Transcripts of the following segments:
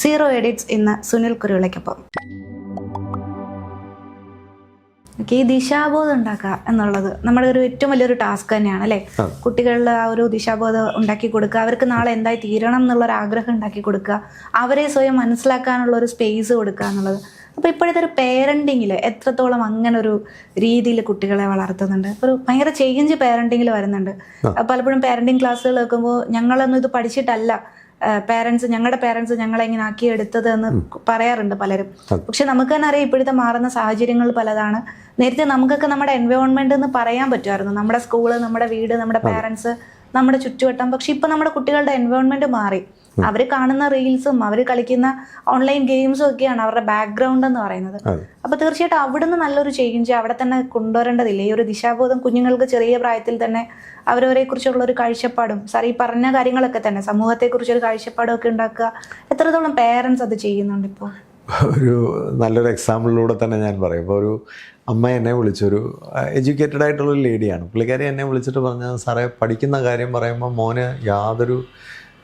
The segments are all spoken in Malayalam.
സീറോ എഡിറ്റ്സ് ഇന്ന് സുനിൽ കുരുവിളയ്ക്കൊപ്പം. ഓക്കെ ഈ ദിശാബോധം ഉണ്ടാക്കുക എന്നുള്ളത് നമ്മുടെ ഒരു ഏറ്റവും വലിയൊരു ടാസ്ക് തന്നെയാണ് അല്ലേ? കുട്ടികളിൽ ആ ഒരു ദിശാബോധം ഉണ്ടാക്കി കൊടുക്കുക അവർക്ക് നാളെ എന്തായി തീരണം എന്നുള്ള ഒരു ആഗ്രഹം ഉണ്ടാക്കി കൊടുക്കുക അവരെ സ്വയം മനസ്സിലാക്കാനുള്ള ഒരു സ്പേസ് കൊടുക്കുക എന്നുള്ളത്. അപ്പോൾ ഇപ്പോഴത്തെ ഒരു പേരന്റിങ്ങിൽ എത്രത്തോളം അങ്ങനെ ഒരു രീതിയിൽ കുട്ടികളെ വളർത്തുന്നുണ്ട്? ഒരു ഭയങ്കര ചേഞ്ച് പേരന്റിങ്ങിൽ വരുന്നുണ്ട്. പലപ്പോഴും പേരന്റിങ് ക്ലാസ്സുകൾ വെക്കുമ്പോൾ ഞങ്ങളൊന്നും ഇത് പഠിച്ചിട്ടല്ല. പേരൻസ് ഞങ്ങളുടെ പേരൻസ് ഞങ്ങളെ ഇങ്ങനെ ആക്കി എടുത്തത് എന്ന് പറയാറുണ്ട് പലരും. പക്ഷെ നമുക്ക് തന്നെ അറിയാം ഇപ്പോഴത്തെ മാറുന്ന സാഹചര്യങ്ങൾ പലതാണ്. നേരത്തെ നമുക്കൊക്കെ നമ്മുടെ എൻവയോൺമെന്റ് എന്ന് പറയാൻ പറ്റുമായിരുന്നു. നമ്മുടെ സ്കൂൾ നമ്മുടെ വീട് നമ്മുടെ പേരൻസ് നമ്മുടെ ചുറ്റുവട്ടം. പക്ഷെ ഇപ്പൊ നമ്മുടെ കുട്ടികളുടെ എൻവയോൺമെന്റ് മാറി. അവർ കാണുന്ന റീൽസും അവർ കളിക്കുന്ന ഓൺലൈൻ ഗെയിംസും ഒക്കെയാണ് അവരുടെ ബാക്ക്ഗ്രൗണ്ട് എന്ന് പറയുന്നത്. അപ്പൊ തീർച്ചയായിട്ടും അവിടുന്ന് നല്ലൊരു ചേഞ്ച് അവിടെ തന്നെ കൊണ്ടുവരേണ്ടതില്ല. ഈ ഒരു ദിശാബോധം കുഞ്ഞുങ്ങൾക്ക് ചെറിയ പ്രായത്തിൽ തന്നെ അവരവരെ കുറിച്ചുള്ള ഒരു കാഴ്ചപ്പാടും സാർ ഈ പറഞ്ഞ കാര്യങ്ങളൊക്കെ തന്നെ സമൂഹത്തെ കുറിച്ചൊരു കാഴ്ചപ്പാടും ഒക്കെ ഉണ്ടാക്കുക. എത്രത്തോളം പേരൻസ് അത് ചെയ്യുന്നുണ്ട് ഇപ്പോൾ ഒരു നല്ലൊരു എക്സാമ്പിളിലൂടെ തന്നെ ഞാൻ പറയും. ഇപ്പോൾ ഒരു അമ്മ എന്നെ വിളിച്ചൊരു എഡ്യൂക്കേറ്റഡ് ആയിട്ടുള്ള ലേഡിയാണ് പുള്ളിക്കാരി എന്നെ വിളിച്ചിട്ട് പറഞ്ഞ സാറേ പഠിക്കുന്ന കാര്യം പറയുമ്പോൾ മോന് യാതൊരു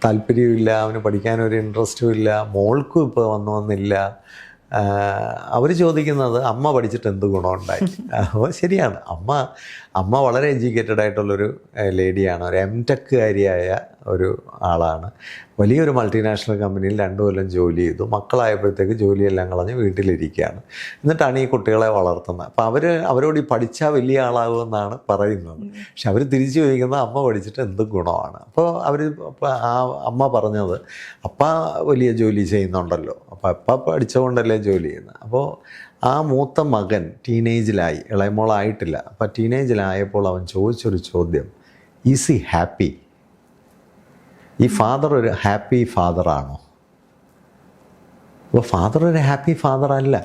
താല്പര്യമില്ല അവന് പഠിക്കാനൊരു ഇൻട്രസ്റ്റും ഇല്ല മോൾക്കും ഇപ്പോൾ വന്നു വന്നില്ല. അവർ ചോദിക്കുന്നത് അമ്മ പഠിച്ചിട്ട് എന്ത് ഗുണമുണ്ടായി അപ്പോൾ ശരിയാണ്. അമ്മ അമ്മ വളരെ എഡ്യൂക്കേറ്റഡ് ആയിട്ടുള്ളൊരു ലേഡിയാണ് ഒരു എം ടെക്കുകാരിയായ ഒരു ആളാണ്. വലിയൊരു മൾട്ടിനാഷണൽ കമ്പനിയിൽ രണ്ടു കൊല്ലം ജോലി ചെയ്തു. മക്കളായപ്പോഴത്തേക്ക് ജോലിയെല്ലാം കളഞ്ഞ് വീട്ടിലിരിക്കുകയാണ്. എന്നിട്ടാണ് ഈ കുട്ടികളെ വളർത്തുന്നത്. അപ്പോൾ അവർ അവരോട് ഈ പഠിച്ചാൽ വലിയ ആളാകുമെന്നാണ് പറയുന്നത്. പക്ഷെ അവർ തിരിച്ചു ചോദിക്കുന്നത് അമ്മ പഠിച്ചിട്ട് എന്ത് ഗുണമാണ്? അപ്പോൾ അവർ ആ അമ്മ പറഞ്ഞത് അപ്പ വലിയ ജോലി ചെയ്യുന്നുണ്ടല്ലോ. അപ്പോൾ അപ്പ പഠിച്ചുകൊണ്ടല്ലേ ജോലി ചെയ്യുന്നത് അപ്പോൾ ആ മൂത്ത മകൻ ടീനേജിലായി. ഇളയമോളായിട്ടില്ല അപ്പോൾ ടീനേജിലായപ്പോൾ അവൻ ചോദിച്ചൊരു ചോദ്യം ഈസ് ഹി ഹാപ്പി ഈ ഫാദർ ഒരു ഹാപ്പി ഫാദറാണോ അപ്പോൾ ഫാദർ ഒരു ഹാപ്പി ഫാദർ അല്ല.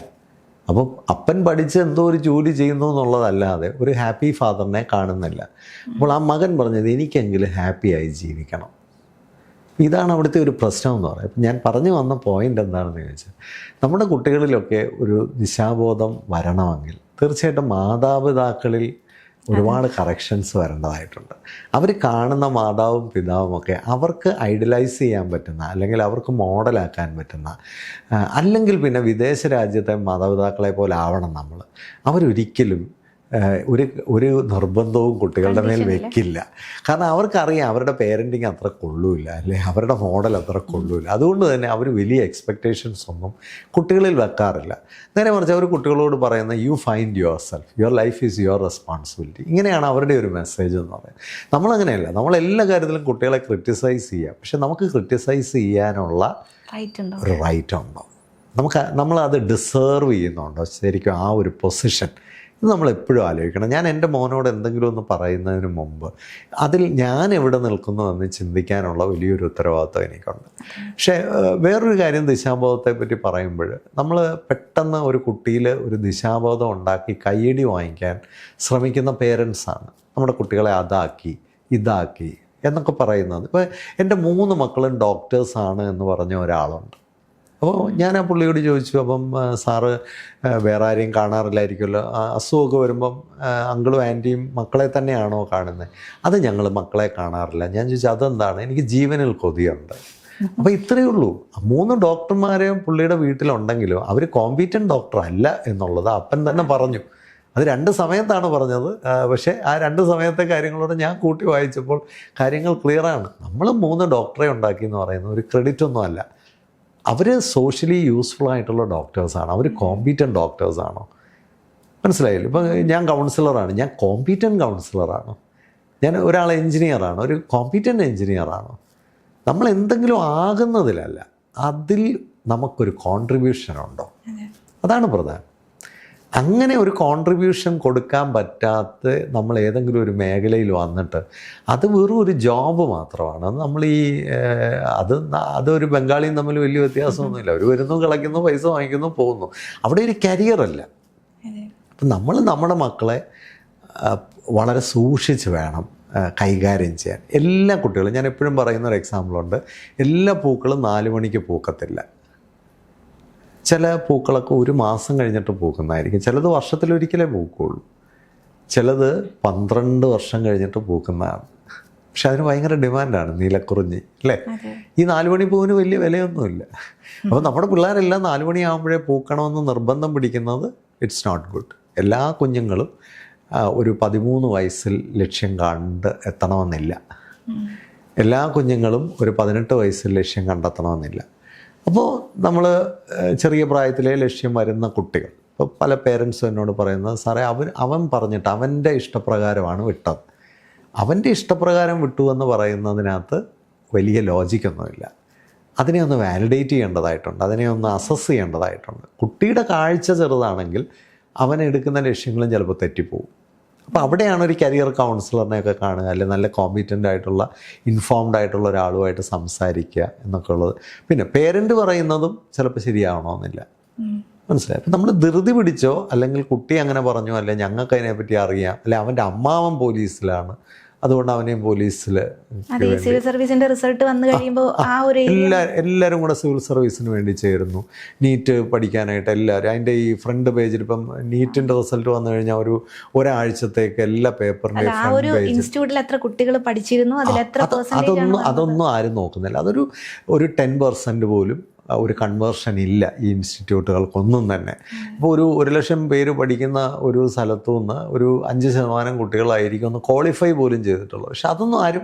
അപ്പോൾ അപ്പൻ പഠിച്ച് എന്തോ ഒരു ജോലി ചെയ്യുന്നു എന്നുള്ളതല്ലാതെ ഒരു ഹാപ്പി ഫാദറിനെ കാണുന്നില്ല. അപ്പോൾ ആ മകൻ പറഞ്ഞത് എനിക്കെങ്കിലും ഹാപ്പിയായി ജീവിക്കണം. ഇതാണ് അവിടുത്തെ ഒരു പ്രശ്നം എന്ന് പറയുന്നത്. ഞാൻ പറഞ്ഞു വന്ന പോയിന്റ് എന്താണെന്ന് ചോദിച്ചാൽ നമ്മുടെ കുട്ടികളിലൊക്കെ ഒരു ദിശാബോധം വരണമെങ്കിൽ തീർച്ചയായിട്ടും മാതാപിതാക്കളിൽ ഒരുപാട് കറക്ഷൻസ് വരേണ്ടതായിട്ടുണ്ട്. അവർ കാണുന്ന മാതാവും പിതാവും ഒക്കെ അവർക്ക് ഐഡലൈസ് ചെയ്യാൻ പറ്റുന്ന അല്ലെങ്കിൽ അവർക്ക് മോഡലാക്കാൻ പറ്റുന്ന അല്ലെങ്കിൽ പിന്നെ വിദേശ രാജ്യത്തെ മാതാപിതാക്കളെ പോലെ ആവണം നമ്മൾ അവരൊരിക്കലും ഒരു ഒരു നിർബന്ധവും കുട്ടികളുടെ മേൽ വെക്കില്ല. കാരണം അവർക്കറിയാം അവരുടെ പേരന്റിങ് അത്ര കൊള്ളൂല അല്ലെ? അവരുടെ മോഡൽ അത്ര കൊള്ളൂല അതുകൊണ്ട് തന്നെ അവർ വലിയ എക്സ്പെക്റ്റേഷൻസ് ഒന്നും കുട്ടികളിൽ വെക്കാറില്ല. നേരെ മറിച്ച് അവർ കുട്ടികളോട് പറയുന്ന you find yourself your life is your responsibility ഇങ്ങനെയാണ് അവരുടെ ഒരു മെസ്സേജ് എന്ന് പറയുന്നത്. നമ്മളങ്ങനെയല്ല. നമ്മൾ എല്ലാ കാര്യത്തിലും കുട്ടികളെ ക്രിറ്റിസൈസ് ചെയ്യാം. പക്ഷെ നമുക്ക് ക്രിറ്റിസൈസ് ചെയ്യാനുള്ള റൈറ്റ് ഉണ്ടോ? ഒരു റൈറ്റ് ഉണ്ടോ? നമുക്ക് നമ്മളത് ഡിസേർവ് ചെയ്യുന്നുണ്ടോ? ശരിക്കും ആ ഒരു പൊസിഷൻ ഇത് നമ്മൾ എപ്പോഴും ആലോചിക്കണം. ഞാൻ എന്റെ മോനോട് എന്തെങ്കിലും ഒന്ന് പറയുന്നതിന് മുമ്പ് അതിൽ ഞാൻ എവിടെ നിൽക്കുന്നു എന്ന് ചിന്തിക്കാനുള്ള വലിയൊരു ഉത്തരവാദിത്വം എനിക്കുണ്ട്. പക്ഷേ വേറൊരു കാര്യം ദിശാബോധത്തെ പറ്റി പറയുമ്പോൾ നമ്മൾ പെട്ടെന്ന് ഒരു കുട്ടിയിൽ ഒരു ദിശാബോധം ഉണ്ടാക്കി കയ്യടി വാങ്ങിക്കാൻ ശ്രമിക്കുന്ന പേരൻസാണ് നമ്മുടെ കുട്ടികളെ അതാക്കി ഇതാക്കി എന്നൊക്കെ പറയുന്നത്. ഇപ്പോൾ എന്റെ മൂന്ന് മക്കളും ഡോക്ടേഴ്സാണ് എന്ന് പറഞ്ഞ ഒരാളുണ്ട്. അപ്പോൾ ഞാൻ ആ പുള്ളിയോട് ചോദിച്ചു അപ്പം സാറ് വേറെ ആരെയും കാണാറില്ലായിരിക്കുമല്ലോ? അസുഖമൊക്കെ വരുമ്പം അങ്കിളും ആന്റിയും മക്കളെ തന്നെയാണോ കാണുന്നത് അത് ഞങ്ങൾ മക്കളെ കാണാറില്ല. ഞാൻ ചോദിച്ചു അതെന്താണ്? എനിക്ക് ജീവനിൽ കൊതിയുണ്ട്. അപ്പോൾ ഇത്രയേ ഉള്ളൂ. മൂന്ന് ഡോക്ടർമാരെ പുള്ളിയുടെ വീട്ടിലുണ്ടെങ്കിലും അവർ കോമ്പീറ്റന്റ് ഡോക്ടർ അല്ല എന്നുള്ളത് അപ്പൻ തന്നെ പറഞ്ഞു. അത് രണ്ട് സമയത്താണ് പറഞ്ഞത്. പക്ഷേ ആ രണ്ട് സമയത്തെ കാര്യങ്ങളോട് ഞാൻ കൂട്ടി വായിച്ചപ്പോൾ കാര്യങ്ങൾ ക്ലിയറാണ് നമ്മൾ മൂന്ന് ഡോക്ടറെ ഉണ്ടാക്കി എന്ന് പറയുന്നത് ഒരു ക്രെഡിറ്റ് ഒന്നും അല്ല. അവർ സോഷ്യലി യൂസ്ഫുൾ ആയിട്ടുള്ള ഡോക്ടേഴ്സാണ് അവർ കോമ്പീറ്റന്റ് ഡോക്ടേഴ്സാണോ മനസ്സിലായില്ല? ഇപ്പം ഞാൻ കൗൺസിലറാണ് ഞാൻ കോമ്പീറ്റന്റ് കൗൺസിലറാണ് ഞാൻ ഒരാൾ എൻജിനീയറാണ് ഒരു കോമ്പീറ്റന്റ് എൻജിനീയറാണോ നമ്മൾ എന്തെങ്കിലും ആകുന്നതിലല്ല. അതിൽ നമുക്കൊരു കോൺട്രിബ്യൂഷൻ ഉണ്ടോ? അതാണ് പ്രധാനം. അങ്ങനെ ഒരു കോൺട്രിബ്യൂഷൻ കൊടുക്കാൻ പറ്റാത്ത നമ്മൾ ഏതെങ്കിലും ഒരു മേഖലയിൽ വന്നിട്ട് അത് വെറും ഒരു ജോബ് മാത്രമാണ്. അത് നമ്മൾ ഈ അത് അതൊരു ബംഗാളിയും തമ്മിൽ വലിയ വ്യത്യാസമൊന്നുമില്ല. അവർ വരുന്നു കളയ്ക്കുന്നു പൈസ വാങ്ങിക്കുന്നു പോകുന്നു. അവിടെ ഒരു കരിയറല്ല അപ്പം നമ്മൾ നമ്മുടെ മക്കളെ വളരെ സൂക്ഷിച്ച് വേണം കൈകാര്യം ചെയ്യാൻ. എല്ലാ കുട്ടികളും ഞാൻ എപ്പോഴും പറയുന്ന ഒരു എക്സാമ്പിളുണ്ട് എല്ലാ പൂക്കളും നാല് മണിക്ക് പൂക്കത്തില്ല. ചില പൂക്കളൊക്കെ ഒരു മാസം കഴിഞ്ഞിട്ട് പൂക്കുന്നതായിരിക്കും. ചിലത് വർഷത്തിലൊരിക്കലേ പൂക്കുള്ളൂ. ചിലത് പന്ത്രണ്ട് വർഷം കഴിഞ്ഞിട്ട് പൂക്കുന്നതാണ്. പക്ഷെ അതിന് ഭയങ്കര ഡിമാൻഡാണ് നീലക്കുറിഞ്ഞി അല്ലേ? ഈ നാലുമണി പൂവിന് വലിയ വിലയൊന്നുമില്ല. അപ്പോൾ നമ്മുടെ പിള്ളേരെല്ലാം നാലുമണിയാകുമ്പോഴേ മണിയാകുമ്പോഴേ പൂക്കണമെന്ന് നിർബന്ധം പിടിക്കുന്നത് ഇറ്റ്സ് നോട്ട് ഗുഡ് എല്ലാ കുഞ്ഞുങ്ങളും ഒരു പതിമൂന്ന് വയസ്സിൽ ലക്ഷ്യം കണ്ട് എത്തണമെന്നില്ല. എല്ലാ കുഞ്ഞുങ്ങളും ഒരു പതിനെട്ട് വയസ്സിൽ ലക്ഷ്യം കണ്ടെത്തണമെന്നില്ല. അപ്പോൾ നമ്മൾ ചെറിയ പ്രായത്തിലെ ലക്ഷ്യം വരുന്ന കുട്ടികൾ. ഇപ്പോൾ പല പേരൻസും എന്നോട് പറയുന്നത് സാറേ അവൻ അവൻ പറഞ്ഞിട്ട് അവന്റെ ഇഷ്ടപ്രകാരമാണ് വിട്ടത്. അവന്റെ ഇഷ്ടപ്രകാരം വിട്ടു എന്ന് പറയുന്നതിനകത്ത് വലിയ ലോജിക്കൊന്നുമില്ല. അതിനെ ഒന്ന് വാലിഡേറ്റ് ചെയ്യേണ്ടതായിട്ടുണ്ട്. അതിനെ ഒന്ന് അസസ് ചെയ്യേണ്ടതായിട്ടുണ്ട്. കുട്ടിയുടെ കാഴ്ച ചെറുതാണെങ്കിൽ അവൻ എടുക്കുന്ന ലക്ഷ്യങ്ങളും ചിലപ്പോൾ തെറ്റിപ്പോവും. അപ്പോൾ അവിടെയാണ് ഒരു കരിയർ കൗൺസിലറിനെയൊക്കെ കാണുക അല്ലെങ്കിൽ നല്ല കോമ്പിറ്റന്റ് ആയിട്ടുള്ള ഇൻഫോംഡ് ആയിട്ടുള്ള ഒരാളുമായിട്ട് സംസാരിക്കുക എന്നൊക്കെ ഉള്ളത്. പിന്നെ പേരന്റ് പറയുന്നതും ചിലപ്പോൾ ശരിയാവണമെന്നില്ല. മനസ്സിലായി? അപ്പം നമ്മൾ ധൃതി പിടിച്ചോ അല്ലെങ്കിൽ കുട്ടി അങ്ങനെ പറഞ്ഞു അല്ലെ ഞങ്ങൾക്ക് അതിനെപ്പറ്റി അറിയാം അല്ലെ അവന്റെ അമ്മാവൻ പോലീസിലാണ് അതുകൊണ്ട് അവനെയും പോലീസിൽ സിവിൽ സർവീസിന്റെ റിസൾട്ട് വന്നു കഴിയുമ്പോൾ ആ ഒരു എല്ലാ എല്ലാവരും കൂടെ സിവിൽ സർവീസിന് വേണ്ടി ചേരുന്നു. നീറ്റ് പഠിക്കാനായിട്ട് എല്ലാവരും അതിന്റെ ഈ ഫ്രണ്ട് പേജിൽ ഇപ്പം നീറ്റിന്റെ റിസൾട്ട് വന്നു കഴിഞ്ഞാൽ ഒരു ഒരാഴ്ചത്തേക്ക് എല്ലാ പേപ്പറിന്റെ ഇൻസ്റ്റിറ്റ്യൂട്ടിൽ എത്ര കുട്ടികൾ പഠിച്ചിരുന്നു അതിൽ എത്ര അത് അതൊന്നും അതൊന്നും ആരും നോക്കുന്നില്ല. അതൊരു ഒരു ടെൻ പെർസെന്റ് പോലും ഒരു കൺവേർഷൻ ഇല്ല ഈ ഇൻസ്റ്റിറ്റ്യൂട്ടുകൾക്കൊന്നും തന്നെ. ഇപ്പോൾ ഒരു ഒരു ലക്ഷം പേര് പഠിക്കുന്ന ഒരു സ്ഥലത്തു നിന്ന് ഒരു അഞ്ച് ശതമാനം കുട്ടികളായിരിക്കും ഒന്ന് ക്വാളിഫൈ പോലും ചെയ്തിട്ടുള്ളൂ. പക്ഷെ അതൊന്നും ആരും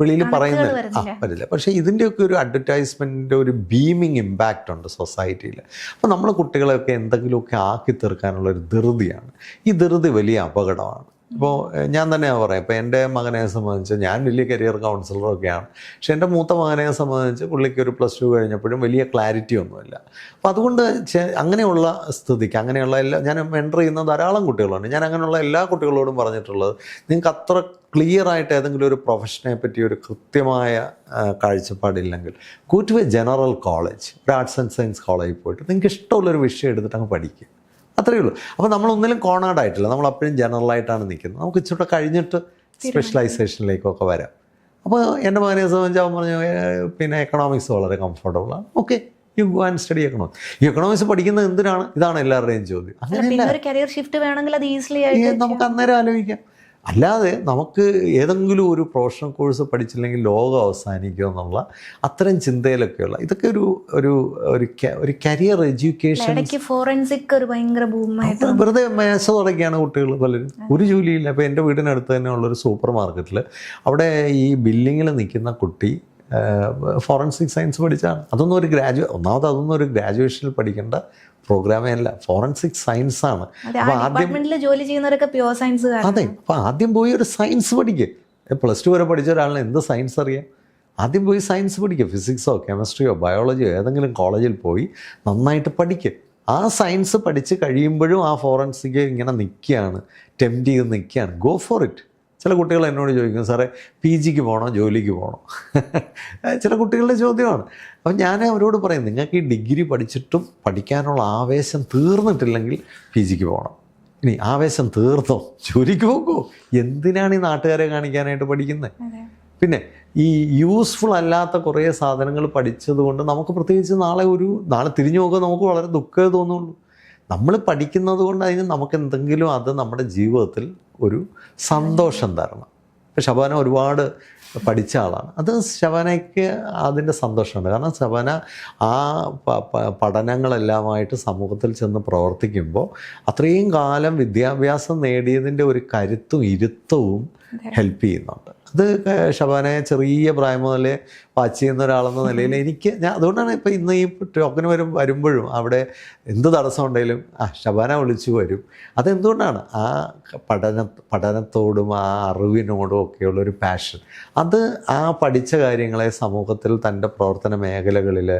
വെളിയിൽ പറയുന്നില്ല. ആ. പറ്റില്ല പക്ഷേ ഇതിന്റെയൊക്കെ ഒരു അഡ്വർടൈസ്മെന്റിന്റെ ഒരു ബീമിങ് ഇമ്പാക്റ്റ് ഉണ്ട് സൊസൈറ്റിയിൽ അപ്പോൾ നമ്മൾ കുട്ടികളെയൊക്കെ എന്തെങ്കിലുമൊക്കെ ആക്കി തീർക്കാനുള്ള ഒരു ധൃതിയാണ്. ഈ ധൃതി വലിയ അപകടമാണ്. ഇപ്പോൾ ഞാൻ തന്നെയാണ് പറയാം ഇപ്പോൾ എന്റെ മകനെ സംബന്ധിച്ച് ഞാൻ വലിയ കരിയർ കൗൺസിലറൊക്കെയാണ് പക്ഷെ എന്റെ മൂത്ത മകനെ സംബന്ധിച്ച് പുള്ളിക്ക് ഒരു പ്ലസ് ടു കഴിഞ്ഞപ്പോഴും വലിയ ക്ലാരിറ്റി ഒന്നുമില്ല. അപ്പോൾ അതുകൊണ്ട് അങ്ങനെയുള്ള സ്ഥിതിക്ക് അങ്ങനെയുള്ള എല്ലാ ഞാൻ എന്റർ ചെയ്യുന്ന ധാരാളം കുട്ടികളുണ്ട്. ഞാൻ അങ്ങനെയുള്ള എല്ലാ കുട്ടികളോടും പറഞ്ഞിട്ടുള്ളത് നിങ്ങൾക്ക് അത്ര ക്ലിയർ ആയിട്ട് ഏതെങ്കിലും ഒരു പ്രൊഫഷനെ പറ്റി ഒരു കൃത്യമായ കാഴ്ചപ്പാടില്ലെങ്കിൽ ഗോ ജനറൽ കോളേജ് ഒരു ആർട്സ് ആൻഡ് സയൻസ് കോളേജിൽ പോയിട്ട് നിങ്ങൾക്ക് ഇഷ്ടമുള്ളൊരു വിഷയം എടുത്തിട്ട് അങ്ങ് പഠിക്കുക. അത്രയേ ഉള്ളൂ. അപ്പോൾ നമ്മളൊന്നിലും കോണാഡായിട്ടില്ല നമ്മൾ അപ്പോഴും ജനറലായിട്ടാണ് നിൽക്കുന്നത്. നമുക്ക് ഇച്ചിരി കഴിഞ്ഞിട്ട് സ്പെഷ്യലൈസേഷനിലേക്കൊക്കെ വരാം. അപ്പോൾ എന്റെ മകനെ സംബന്ധിച്ച് അവൻ പറഞ്ഞു പിന്നെ എക്കണോമിക്സ് വളരെ കംഫർട്ടബിളാണ് okay you go and study economics ഈ എക്കണോമിക്സ് പഠിക്കുന്നത് എന്തിനാണ്? ഇതാണ് എല്ലാവരുടെയും ചോദ്യം. അങ്ങനെയല്ല പിന്നെ ഒരു കരിയർ ഷിഫ്റ്റ് വേണമെങ്കിൽ അത് ഈസിലി ആയിട്ട് നമുക്ക് അന്നേരം ആലോചിക്കാം. അല്ലാതെ നമുക്ക് ഏതെങ്കിലും ഒരു പ്രൊഫഷണൽ കോഴ്സ് പഠിച്ചില്ലെങ്കിൽ ലോകം അവസാനിക്കുക എന്നുള്ള അത്തരം ചിന്തയിലൊക്കെയുള്ള ഇതൊക്കെ ഒരു ഒരു ഒരു ഒരു കരിയർ എഡ്യൂക്കേഷൻ ഫോറൻസിക് ഒരു ഭയങ്കര വെറുതെ മേശ തുടങ്ങിയാണ് കുട്ടികൾ പലരും. ഒരു ജോലിയില്ല. അപ്പോൾ എന്റെ വീടിനടുത്ത് തന്നെ ഉള്ളൊരു സൂപ്പർ മാർക്കറ്റിൽ അവിടെ ഈ ബില്ലിങ്ങിൽ നിൽക്കുന്ന കുട്ടി ഫോറൻസിക് സയൻസ് പഠിച്ചാണ്. അതൊന്നും ഒരു ഗ്രാജുവേ ഒന്നാമത് അതൊന്നും ഒരു ഗ്രാജുവേഷനിൽ പഠിക്കേണ്ട പ്രോഗ്രാമേ അല്ല ഫോറൻസിക് സയൻസ് ആണ്. അപ്പോൾ ആദ്യം ജോലി ചെയ്യുന്നവരൊക്കെ പ്യുവർ സയൻസ് അതെ അപ്പോൾ ആദ്യം പോയി ഒരു സയൻസ് പഠിക്കുക പ്ലസ് ടു വരെ പഠിച്ച ഒരാളിന് എന്ത് സയൻസ് അറിയാം? ആദ്യം പോയി സയൻസ് പഠിക്കുക ഫിസിക്സോ കെമിസ്ട്രിയോ ബയോളജിയോ ഏതെങ്കിലും കോളേജിൽ പോയി നന്നായിട്ട് പഠിക്കുക ആ സയൻസ് പഠിച്ച് കഴിയുമ്പോഴും ആ ഫോറൻസിക് ഇങ്ങനെ നിൽക്കുകയാണ് ടെംപ്റ്റ് ചെയ്ത് നിൽക്കുകയാണ് ഗോ ഫോർ ഇറ്റ് ചില കുട്ടികൾ എന്നോട് ചോദിക്കും സാറേ പി ജിക്ക് പോകണോ ജോലിക്ക് പോകണോ ചില കുട്ടികളുടെ ചോദ്യമാണ്. അപ്പം ഞാൻ അവരോട് പറയും നിങ്ങൾക്ക് ഈ ഡിഗ്രി പഠിച്ചിട്ടും പഠിക്കാനുള്ള ആവേശം തീർന്നിട്ടില്ലെങ്കിൽ പി ജിക്ക് പോകണം. ഇനി ആവേശം തീർത്തോ ജോലിക്ക് പോകോ എന്തിനാണ് ഈ നാട്ടുകാരെ കാണിക്കാനായിട്ട് പഠിക്കുന്നത് പിന്നെ ഈ യൂസ്ഫുൾ അല്ലാത്ത കുറേ സാധനങ്ങൾ പഠിച്ചതുകൊണ്ട് നമുക്ക് പ്രത്യേകിച്ച് നാളെ ഒരു നാളെ തിരിഞ്ഞു നോക്കുക നമുക്ക് വളരെ ദുഃഖമേ തോന്നുള്ളൂ നമ്മൾ പഠിക്കുന്നത് കൊണ്ട് അതിന് നമുക്ക് എന്തെങ്കിലും അത് നമ്മുടെ ജീവിതത്തിൽ ഒരു സന്തോഷം തരണം. ഇപ്പം ശബാന ഒരുപാട് പഠിച്ച ആളാണ്. അത് ശബാനയ്ക്ക് അതിന്റെ സന്തോഷമുണ്ട്. കാരണം ശബാന ആ പഠനങ്ങളെല്ലാമായിട്ട് സമൂഹത്തിൽ ചെന്ന് പ്രവർത്തിക്കുമ്പോൾ അത്രയും കാലം വിദ്യാഭ്യാസം നേടിയതിന്റെ ഒരു കരുത്തും ഇരുത്തവും ഹെൽപ്പ് ചെയ്യുന്നുണ്ട്. അത് ഷബാനയെ ചെറിയ പ്രായം മുതലേ വാച്ച് ചെയ്യുന്ന ഒരാളെന്ന നിലയിൽ എനിക്ക് ഞാൻ അതുകൊണ്ടാണ് ഇപ്പോൾ ഇന്ന് ഈ ടോക്കന് വരും വരുമ്പോഴും അവിടെ എന്ത് തടസ്സം ഉണ്ടെങ്കിലും ആ ഷബാന വിളിച്ചു വരും. അതെന്തുകൊണ്ടാണ്? ആ പഠന പഠനത്തോടും ആ അറിവിനോടും ഒക്കെയുള്ള ഒരു പാഷൻ അത് ആ പഠിച്ച കാര്യങ്ങളെ സമൂഹത്തിൽ തന്റെ പ്രവർത്തന മേഖലകളിൽ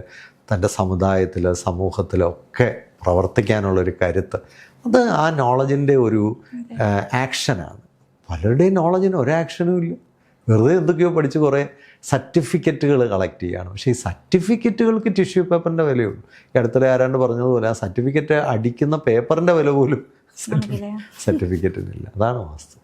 തന്റെ സമുദായത്തിൽ സമൂഹത്തിലൊക്കെ പ്രവർത്തിക്കാനുള്ളൊരു കരുത്ത്. അത് ആ നോളജിന്റെ ഒരു ആക്ഷനാണ് പലരുടെയും നോളജിന് ഒരു ആക്ഷനും ഇല്ല. വെറുതെ എന്തൊക്കെയോ പഠിച്ച് കുറേ സർട്ടിഫിക്കറ്റുകൾ കളക്ട് ചെയ്യുകയാണ് പക്ഷേ ഈ സർട്ടിഫിക്കറ്റുകൾക്ക് ടിഷ്യൂ പേപ്പറിന്റെ വിലയുള്ളൂ. ഈ അടുത്തിടെ ആരാണ്ട് പറഞ്ഞതുപോലെ ആ സർട്ടിഫിക്കറ്റ് അടിക്കുന്ന പേപ്പറിന്റെ വില പോലും സർട്ടിഫിക്കറ്റിനില്ല. അതാണ് വാസ്തവം.